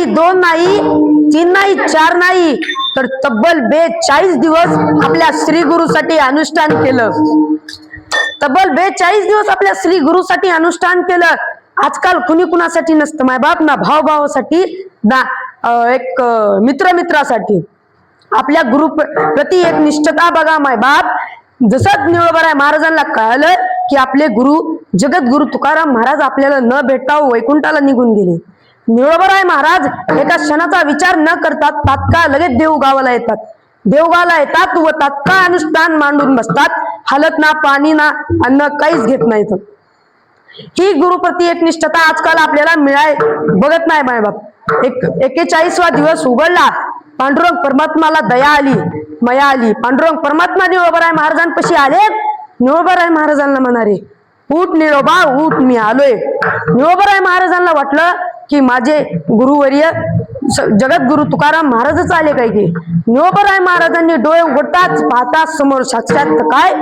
नाही दोन नाही तीन नाही चार नाही तर तब्बल बेचाळीस दिवस आपल्या श्री गुरुसाठी अनुष्ठान केलं. तब्बल बेचाळीस दिवस आपल्या श्री गुरुसाठी अनुष्ठान केलं. आजकाल कुणी कुणासाठी नसतं? माय बाप ना भाव भावासाठी ना एक मित्र मित्रासाठी आपल्या गुरु प्रति एक निष्ठता बघा माय बाप. जसं निळबराय महाराजांना कळालं की आपले गुरु जगद्गुरु तुकाराम महाराज आपल्याला न भेटता वैकुंठाला निघून गेले. निळबराय महाराज. एका क्षणाचा विचार न करता तात्काळ लगेच देवगावाला येतात. देवगावाला येतात व तात्काळ अनुष्ठान मांडून बसतात. हालत ना पाणी ना अन्न काहीच घेत नाहीत. ही गुरुप्रती एक निष्ठता आजकाल आपल्याला मिळाय बघत नाही माय बाप. एक एकेचाळीसवा दिवस उघडला. पांडुरंग परमात्माला दया आली मया आली. पांडुरंग परमात्मा निळोबराय महाराजांपाशी आले? निळोबराय महाराजांना म्हणारे उठ निळोबा उठ मी आलोय. निळोबराय महाराजांना वाटलं की माझे गुरुवर्य जगद्गुरु तुकाराम महाराजच आले काय की निळोबराय महाराजांनी डोळे उघडताच पाहताच समोर साक्षात काय?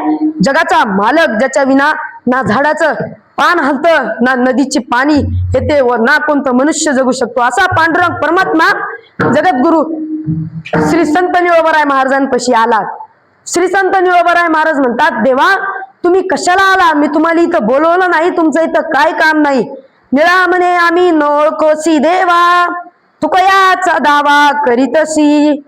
जगाचा मालक ज्याच्या विना ना झाडाचं पान हलत ना नदीचे पाणी येते व ना कोणतं मनुष्य जगू शकतो. असा पांडुरंग परमात्मा जगद्गुरु श्री संत निळोबराय महाराजांपाशी आला. श्री संत निळोबराय महाराज म्हणतात देवा तुम्ही कशाला आला? मी तुम्हाला इथं बोलवलं नाही तुमचं इथं काय काम नाही. निळा म्हणे आम्ही न ओळखोसी देवा तुकयाचा दावा करीतसी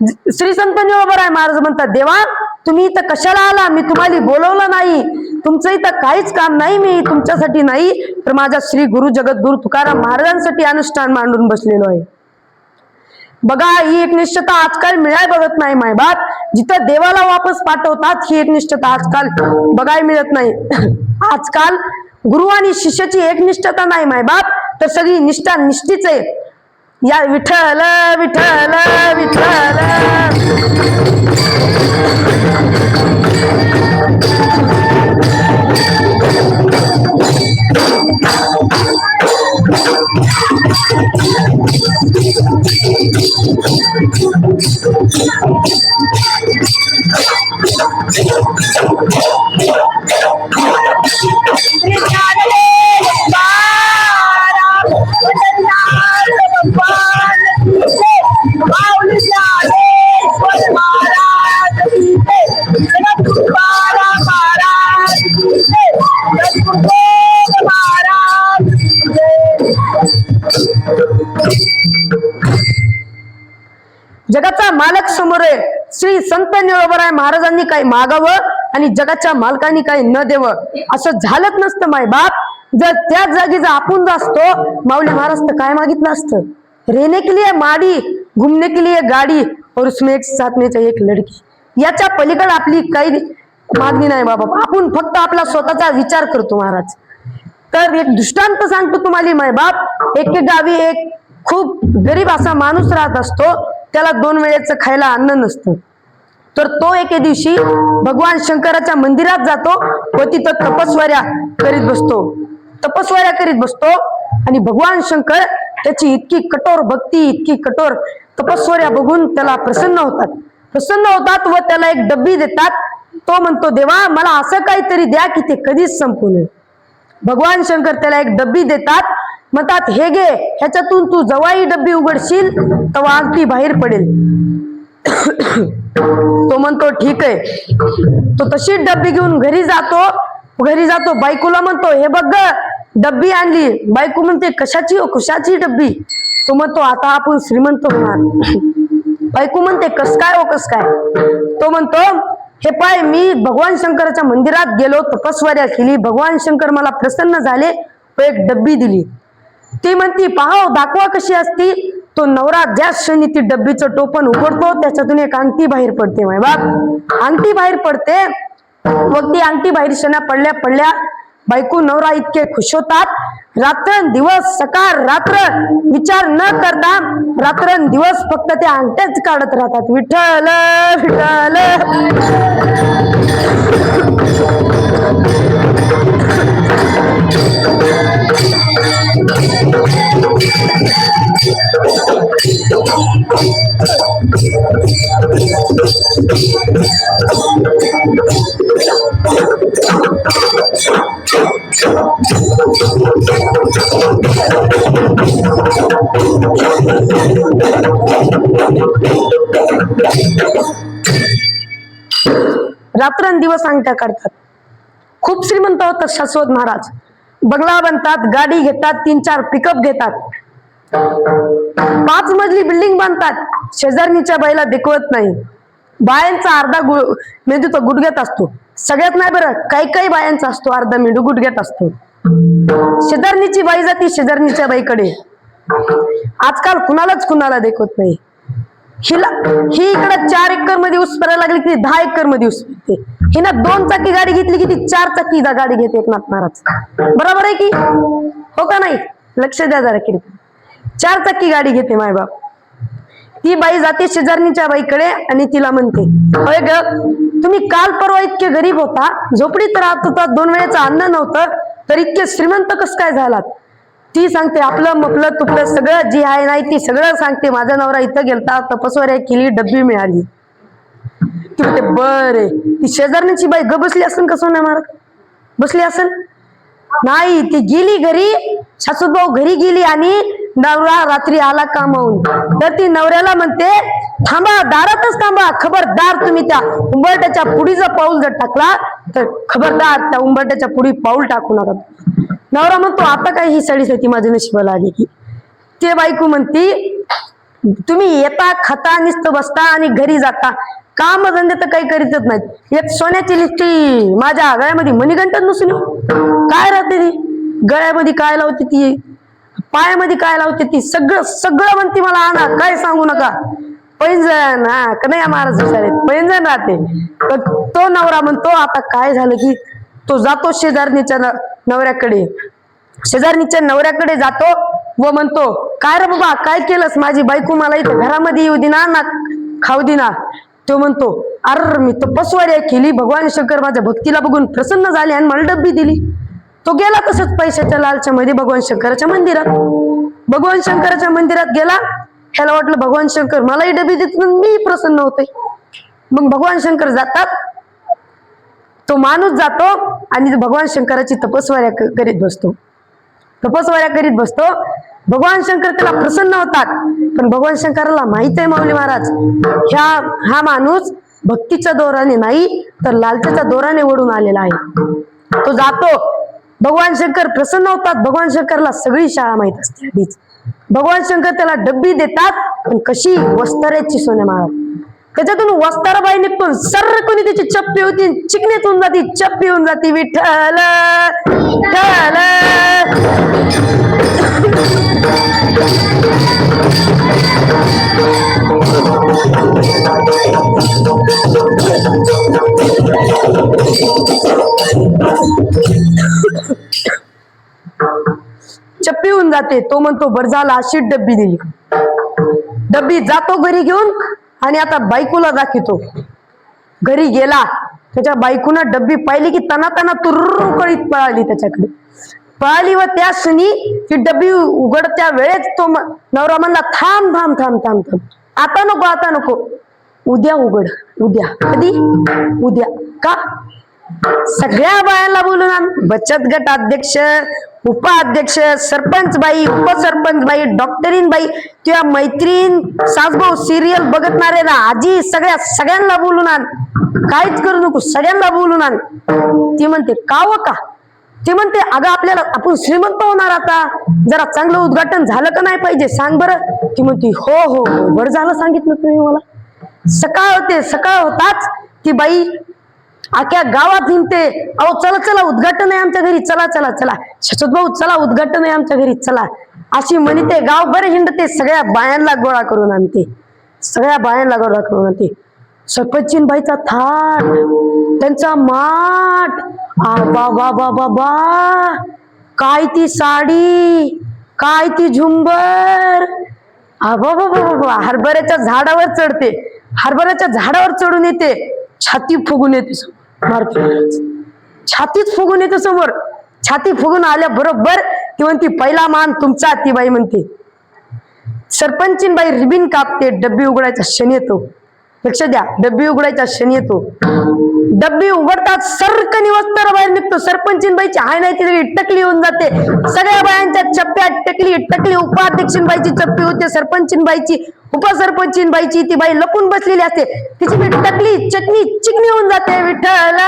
श्री संत निळोबराय महाराज म्हणतात देवा तुम्ही इथं कशाला आला? मी तुम्हाला बोलवलं नाही. तुमचं इथं काहीच काम नाही मी तुमच्यासाठी नाही तर माझ्या श्री गुरु जगद्गुरु तुकाराम महाराजांसाठी अनुष्ठान मांडून बसलेलो आहे. बघा ही एकनिष्ठता आजकाल मिळाय बघत नाही मायबाप जिथं देवाला वापस पाठवतात ही एकनिष्ठता आजकाल बघायला मिळत नाही. आजकाल गुरु आणि शिष्याची एक निष्ठता नाही मायबाप तर सगळी निष्ठा निष्ठीच आहे. या विठ्ठल विठ्ठल विठ्ठल. जगाचा मालक समोर आहे. श्री संत निळोबराय महाराजांनी काही मागावं आणि जगाच्या मालकांनी काही न देवं? असं झालंच नसतं माय बाप. जर त्याच जागी जर आपण जर असतो माऊली महाराज तर काय मागितलं असतं? रेने के लिए माडी घुमने के लिए गाडी और उसमें एक साथ में एक लड़की. याच्या पलीकडे आपली काही मागणी नाही बाबा. आपण फक्त आपला स्वतःचा विचार करतो महाराज. तर एक दृष्टांत सांगतो तुम्हाला माय बाप. एक गावी एक खूप गरीब असा माणूस राहत असतो. त्याला दोन वेळेचं खायला अन्न नसतं. तर तो एके दिवशी भगवान शंकराच्या मंदिरात जातो व तिथं तपस्वर्या करीत बसतो. तपस्वर्या करीत बसतो आणि भगवान शंकर त्याची इतकी कठोर भक्ती इतकी कठोर तपस्वर्या बघून त्याला प्रसन्न होतात. प्रसन्न होतात व त्याला एक डब्बी देतात. तो म्हणतो देवा मला असं काहीतरी द्या की ते कधीच संपू नये. भगवान शंकर त्याला एक डब्बी देतात म्हणतात हे घे ह्याच्यातून तू जवाई डब्बी उघडशील तेव्हा अंगठी बाहेर पडेल. तो म्हणतो ठीक आहे. तो तशीच डब्बी घेऊन घरी जातो. घरी जातो बायकोला म्हणतो हे बघ ग, डब्बी आणली. बायको म्हणते कशाची हो कशाची डब्बी? तो म्हणतो आता आपण श्रीमंत होणार. बायको म्हणते कस काय हो कस काय? तो म्हणतो हे पाय मी भगवान शंकराच्या मंदिरात गेलो तपस्वर्या केली. भगवान शंकर मला प्रसन्न झाले व एक डब्बी दिली. ती म्हणती पाहाव दाखवा कशी असती. तो नवरा ज्या क्षणी ती डब्बीचं टोपण उघडतो त्याच्यातून एक अंगठी बाहेर पडते माय बाप. अंगठी बाहेर पडते. मग ती अंगठी बाहेर क्षणा पडल्या पडल्या. बायको नवरा इतके खुश होतात. रात्र दिवस सकाळ रात्र विचार न करता रात्र दिवस फक्त त्या अंगठ्याच काढत राहतात. विठ्ठल विठ्ठल. रात्रंदिवस अंगठ्या काढतात. खूप श्रीमंत होतात शाश्वत महाराज. बंगला बनतात गाडी घेतात तीन चार पिकअप घेतात. पाच मजली बिल्डिंग बांधतात. शेजारणीच्या बाईला दिकवत नाही. बायांचा अर्धा गु मेंदू तो गुडघ्यात असतो. सगळ्यात नाही बरं काही काही बायांचा असतो अर्धा मेंदू गुडघ्यात असतो. शेजारणीची बाई जाती शेजारणीच्या बाईकडे. आजकाल कुणालाच कुणाला देखवत नाही. हिला ही इकडे चार एकरमध्ये ऊस करायला लागली की दहा एकरमध्ये ऊस पिकते. हिनं दोन चाकी गाडी घेतली की ती चार चाकी गाडी घेते एकनाथ महाराज. बरोबर आहे की? हो का नाही? लक्ष द्या जरा किती चार चाकी गाडी घेते मायबाप ती बाई जाते शेजारणीच्या बाईकडे आणि तिला म्हणते होय ग तुम्ही काल परवा इतके गरीब होता झोपडीत राहत होता दोन वेळेचं अन्न नव्हतं तर इतके श्रीमंत कस काय झालात? ती सांगते आपलं मपलं तुपलं सगळं जी आहे नाही ती सगळं सांगते माझा नवरा इथं गेलता तपस्वर्या केली डब्बी मिळाली. ती म्हणते बरे ती शेजारणीची बाई ग बसली असेल कसं नाही मार बसली असेल नाही ती गेली घरी सासूभाऊ घरी गेली आणि नवरा रात्री आला कामावून. तर ती नवऱ्याला म्हणते थांबा दारातच थांबा. खबरदार तुम्ही त्या उंबरट्याच्या पुढीचा पाऊल जर टाकला तर खबरदार त्या उंबरट्याच्या पुढी पाऊल टाकू नका. नवरा म्हणतो आता काय ही साडीसाठी माझ्या नशिबाला आली की? ते बायको म्हणती तुम्ही येता खाता निस्त बसता आणि घरी जाता. काम धंदे तर काही करीतच नाहीत. एक सोन्याची लिस्टी माझ्या गळ्यामध्ये मणिगंटच नसून काय राहते ती? गळ्यामध्ये काय लावते ती? पायामध्ये काय लावते ती? सगळं सगळं म्हणते मला आणा काय सांगू नका. पैंजण हा कन्हैया महाराज हुशार पैंजण राहते. तर तो नवरा म्हणतो आता काय झालं की तो जातो शेजारणीच्या नवऱ्याकडे. शेजारणीच्या नवऱ्याकडे जातो व म्हणतो काय रे बाबा काय केलंस? माझी बायको मला इथं घरामध्ये येऊ दिना ना खाऊ दिना तो म्हणतो अर मी तपस्वर्या केली. भगवान शंकर माझ्या भक्तीला बघून प्रसन्न झाले आणि मला डब्बी दिली. तो गेला तसंच पैशाच्या लालच्यामध्ये भगवान शंकराच्या मंदिरात. भगवान शंकराच्या मंदिरात गेला ह्याला वाटलं भगवान शंकर मलाही डबी देत मी प्रसन्न होते. मग भगवान शंकर जातात. तो माणूस जातो आणि भगवान शंकराची तपस्वाऱ्या करीत बसतो. तपस्वाऱ्या करीत बसतो. भगवान शंकर त्याला प्रसन्न होतात. पण भगवान शंकराला माहीत आहे माऊली महाराज ह्या हा माणूस भक्तीच्या दोराने नाही तर लालच्याच्या दोराने ओढून आलेला आहे. तो जातो. भगवान शंकर प्रसन्न होतात. भगवान शंकरला सगळी शाळा माहीत असते आधीच. भगवान शंकर त्याला डब्बी देतात पण कशी? वस्ताऱ्याची सोने महाराज त्याच्यातून वस्ताराबाई निघतो सर्र कोणी त्याची चप्पी होती चिकणीत होऊन जाती चप्पी होऊन जाती. विठ्ठल विठ्ठल. चप्पी होऊन जाते. तो म्हणतो बर झाला अशी डब्बी दिली. डब्बी जातो घरी घेऊन आणि आता बायकोला दाखवतो. घरी गेला त्याच्या बायकोनं डब्बी पाहिली की तना तना तुर्रू कळीत पळाली त्याच्याकडे. पळाली व त्या क्षणी ती डब्बी उघडत्या वेळेस तो नवरा म्हणला थांब थांब थांब थांब थांब. आता नको आता नको. उद्या उघड. उद्या. कधी? उद्या. का? सगळ्या बायांना बोलून ना बचत गट अध्यक्ष उपाध्यक्ष सरपंच बाई उपसरपंच बाई डॉक्टरीन बाई किंवा मैत्रीण सासभाऊ सिरियल बघतणारे ना आजी सगळ्या सगळ्यांना बोलून आण. काहीच करू नको सगळ्यांना बोलून आण. ती म्हणते का हो का? ती म्हणते अगं आपल्याला आपण श्रीमंत होणार आता. जरा चांगलं उद्घाटन झालं का नाही पाहिजे सांग बरं. ती म्हणते हो हो हो. बरं झालं सांगितलं तुम्ही मला. सकाळ होते सकाळ होताच ती बाई अख्या गावात हिंडते अहो चला चला उद्घाटन आहे आमच्या घरी चला चला चला. शशोत भाऊ चला उद्घाटन आहे आमच्या घरी चला. अशी म्हणते गाव बरं हिंडते सगळ्या बायांना गोळा करून आणते. सगळ्या बायांना गोळा करून आणते. सरपंचीन बाईचा थाट त्यांचा माठ आ बा बा बा बा काय ती साडी काय ती झुंबर. अगो बो बो हरभऱ्याच्या झाडावर चढते. हरभऱ्याच्या झाडावर चढून येते. छाती फुगून येते समोर छातीच फुगून येते समोर. छाती फुगून आल्या बरोबर ती म्हणती पहिला मान तुमचा ती बाई म्हणते. सरपंचीन बाई रिबिन कापते डब्बी उघडायचा क्षण येतो. लक्ष द्या डब्बी उघडायचा क्षण येतो. डब्बी उघडतात सरकनी वस्त्र बाहेर निघतो. सरपंचीन बाईची हाय नाही तिथे टकली होऊन जाते. सगळ्या बायांच्या चप्प्यात टकली टकली. उपाध्यक्षीन बाईची चप्पी होते सरपंचीन बाईची उपसरपंच बाईची ती बाई लपून बसलेली असते. तिची बी टकली चटणी चिकणी होऊन जाते. विठ्ठल विठ्ठल.